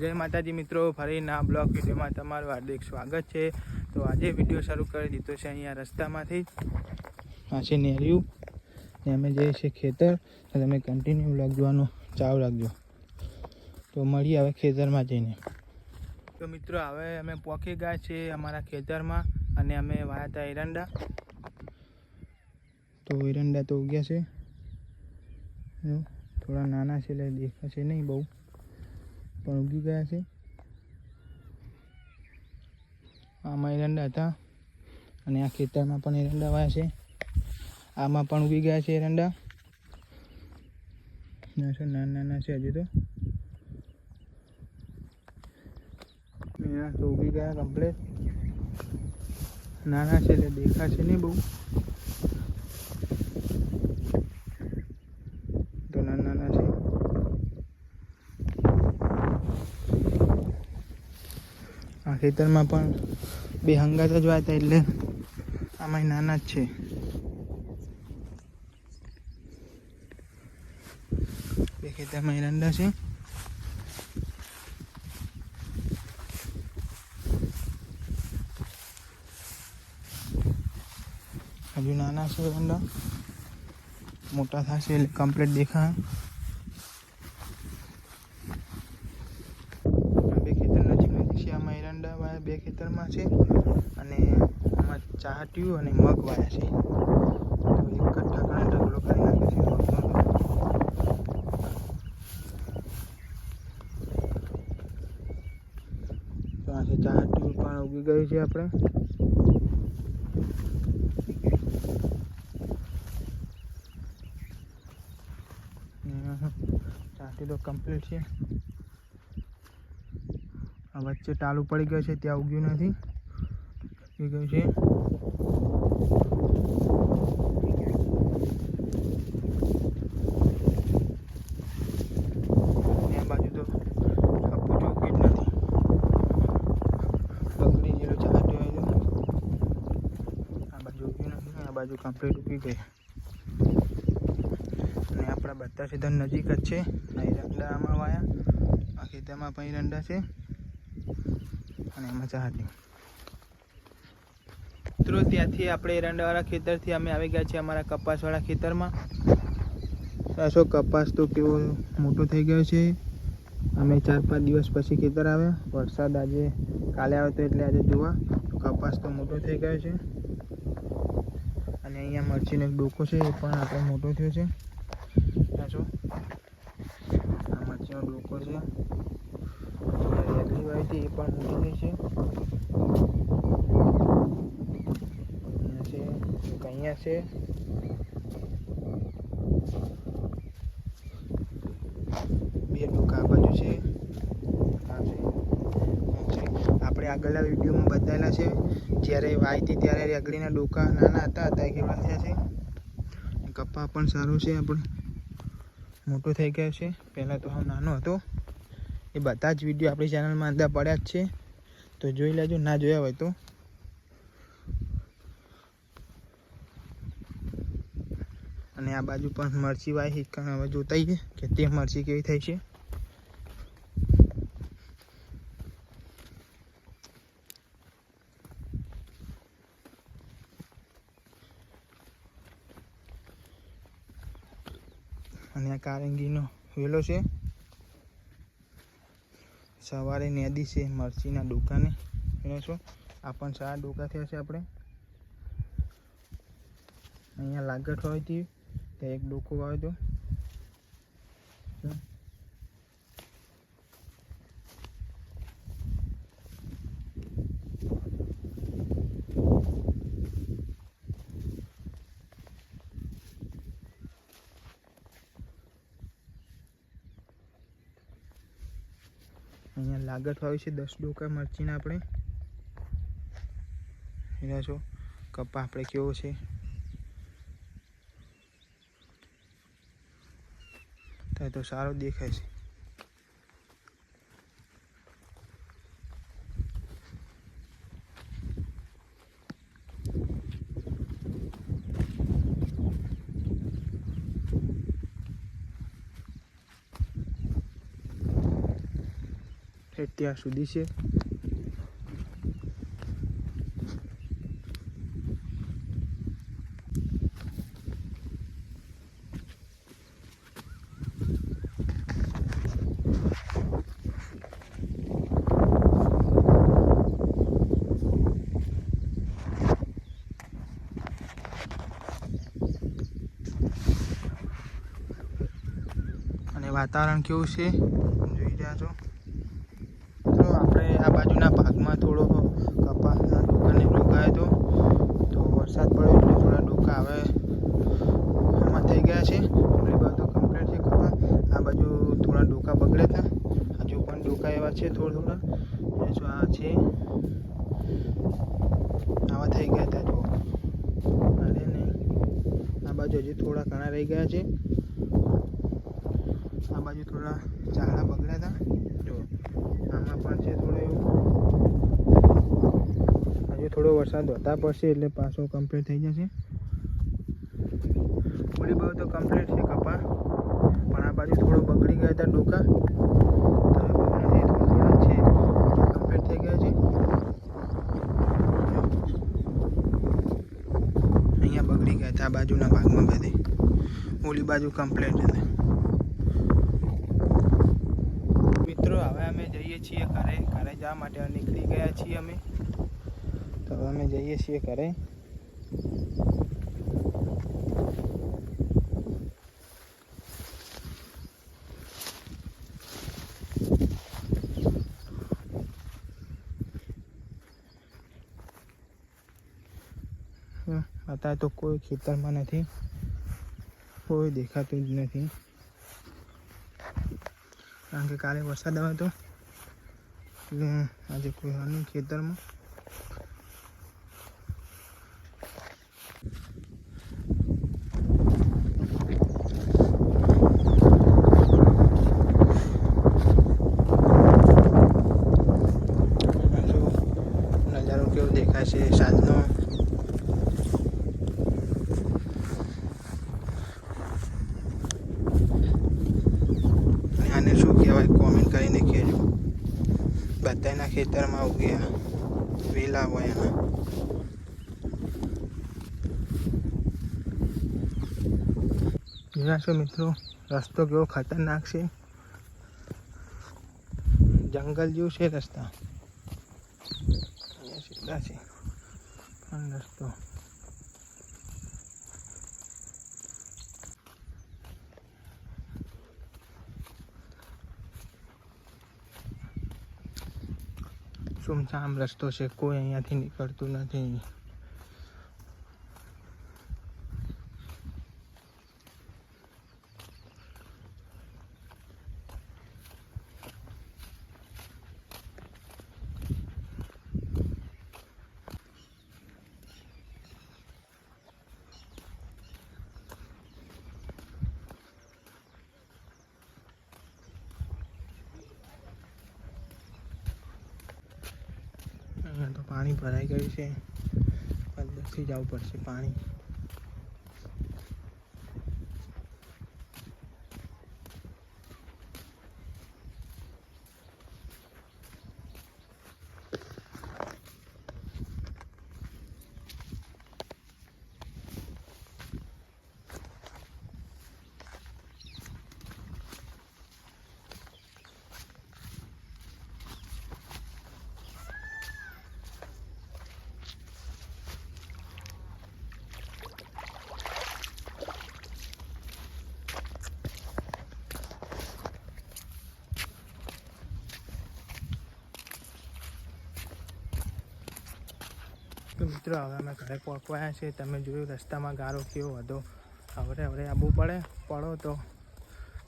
જય માતાજી મિત્રો ફરીના બ્લોગ વિડીયોમાં તમારું હાર્દિક સ્વાગત છે. તો આજે વીડિયો શરૂ કરી દીધો છે અહીંયા રસ્તામાંથી. આ છે નેરિયું ને અમે જઈએ છીએ ખેતર તમે કન્ટિન્યુ બ્લોગ જોવાનું ચાવ રાખજો. તો મળીએ હવે ખેતરમાં જઈને. તો મિત્રો, હવે અમે પોકી ગયા છીએ અમારા ખેતરમાં, અને અમે વાયા હતા એરંડા. તો એરંડા તો ઉગ્યા છે. થોડા નાના છે એટલે દેખાશે નહીં બહુ. પણ ઉગી ગયા છે આમાં એરંડા હતા અને આ ખેતરમાં પણ એરંડા વાયા છે આમાં પણ ઉગી ગયા છે એરંડા નાના નાના છે હજુ તો એના તો ઉગી ગયા કમ્પ્લેટ નાના છે એટલે દેખાશે નહીં બહુ તો નાના નાના છે આ ખેતરમાં પણ બે હંગાત જ વાતા એટલે આમાં નાના જ છે. બે ખેતરમાં એરંડા છે. હજુ નાના છે એરંડા મોટા થશે એટલે કમ્પ્લીટ દેખાય આ બે ખેતર નજીક નજીક છે આમાં એરંડા વાયા બે ખેતરમાં છે અને આમાં અને મગ વાયા છે એક જ ઢગલા કરી નાખે છે તો આ પણ ઉગી ગયું છે આપણે. ચાટી તો કમ્પ્લીટ છે. આ વચ્ચે ટાલું પડી ગયું છે, ત્યાં ઉગ્યું નથી. ઉગી ગયું છે બાજુ કમ્પ્લીટ ઉગી ગઈ અને આપણા બધા સીધા નજીક જ છે એરંડા આમાં વાયા આ ખેતરમાં પણ એરંડા છે અને એમાં ચાહતી મિત્રો, ત્યાંથી આપણે એરંડાવાળા ખેતરથી અમે આવી ગયા છીએ અમારા કપાસવાળા ખેતરમાં. સાસો કપાસ તો કેવો મોટો થઈ ગયો છે? અમે ચાર પાંચ દિવસ પછી ખેતર આવ્યા. વરસાદ આજે કાલે આવ્યો તો એટલે આજે જોવા. કપાસ તો મોટો થઈ ગયો છે. અને અહીંયા મરચીનો એક ડોકો છે, એ પણ આપણે મોટો થયો છે. સાસો આ મરચીનો ડોકો છે. રેગલી વાળી હતી એ પણ મોટી થઈ છે. એક અહીંયા છે બે આ બાજુ છે આપણે આગળના વિડીયોમાં બતાવેલા છે જ્યારે વાયતી હતી ત્યારે રેગડીના ડોકા નાના હતા અત્યારે કેવા થયા છે કપા પણ સારો છે આપણે મોટો થઈ ગયો છે પહેલાં તો હા નાનો હતો એ બધા જ વીડિયો આપણી ચેનલમાં અંદર પડ્યા જ છે તો જોઈ લેજો ના જોયા હોય તો અને આ બાજુ પણ મરચી વાહી હવે જોતા છે કે તે મરચી કેવી થઈ છે. અને આ કારંગીનો વેલો છે. સવારે નેદી છે મરચીના ડોકાને. એનો શું આ પણ સારા ડોકા થયા છે આપણે. અહીંયા લાગટ હોય હતી ત્યાં એક ડોકો વાવ્યો તો અહીંયા લાગટ વાવી છે દસ ડોકા મરચીના આપણે. એના છો કપા આપણે કેવો છે. તો તો સારો દેખાય છે. ત્યાં સુધી છે અને વાતાવરણ કેવું છે? જોઈ રહ્યા છો. તો આપણે આ બાજુના ભાગમાં થોડો કપાસના ડોકાને રોકાયો હતો. તો વરસાદ પડ્યો એટલે થોડા ડોકા હવે એમાં થઈ ગયા છે. એ બધું કમ્પ્લીટ છે કપા આ બાજુ થોડા ડોકા બગડ્યા હતા હજુ પણ ડોકા એવા છે થોડા થોડા. જો આ છે. આવા થઈ ગયા હતા જો. અરે નહીં આ બાજુ હજી થોડા ઘણા રહી ગયા છે. આ બાજુ થોડા ઝાડા બગડ્યા હતા. જો આમાં પણ છે થોડું એવું. હજુ થોડો વરસાદ વધતા પડશે એટલે પાછો કમ્પ્લીટ થઈ જશે. ઓલી બાજુ તો કમ્પ્લીટ છે કપા. પણ આ બાજુ થોડો બગડી ગયા હતા ડોકા. તો એ બહુ નથી થોડા થોડા છે. કમ્પ્લીટ થઈ ગયા છે. અહીંયા બગડી ગયા હતા આ બાજુના ભાગમાં બધે. ઓલી બાજુ કમ્પ્લેટ હતા મિત્રો હવે અમે જઈએ છીએ ઘરે ઘરે જવા માટે નીકળી ગયા છીએ અમે. તો હવે અમે જઈએ છીએ ઘરે. હમ, અત્યારે તો કોઈ ખેતરમાં નથી. કોઈ દેખાતું જ નથી. કારણ કે કાલે વરસાદ આવ્યો હતો. એટલે આજે કોઈ હાલનું ખેતરમાં. દેખાય છે સાંજનો? આને શું કહેવાય? કોમેન્ટ કરીને કહેજો. બધાના ખેતરમાં ઉગ્યા વેલા હોય એના. મિત્રો, રસ્તો કેવો ખતરનાક છે? જંગલ જેવું છે રસ્તા. સીધા છે. પણ રસ્તો સુમસામ રસ્તો છે કોઈ અહીંયાથી નીકળતું નથી અહીંયા તો પાણી ભરાઈ ગયું છે. અંદરથી જવું પડશે પાણી. મિત્રો હવે અમે ઘરે પહોંચવાયા છે તમે જોયું રસ્તામાં ગારો કેવો હતો હવે હવે આવવું પડે પડો તો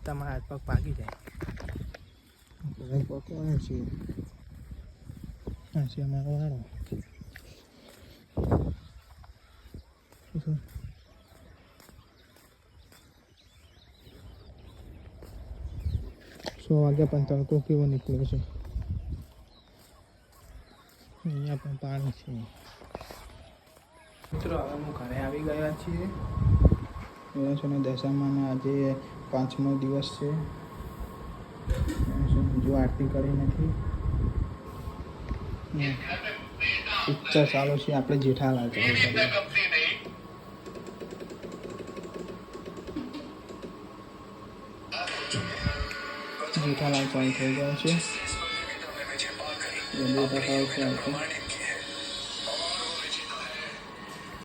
તમારા હાથ પગ ભાગી જાય. ઘરે પહોંચવાયા છીએ. આ અમારો વાળો? સો વાગ્યા પણ તડકો કેવો નીકળ્યો છે? અહીંયા પણ પાણી છે. મિત્રો, હવે હું ઘરે આવી ગયા છીએ. ઓગણીસો ને દશામાનો આજે પાંચમો દિવસ છે. હજુ આરતી કરી નથી. પિક્ચર ચાલુ છે, આપણે જેઠાલાલ ચાલુ કરીએ જેઠાલાલ ચાલુ થઈ ગયો છે.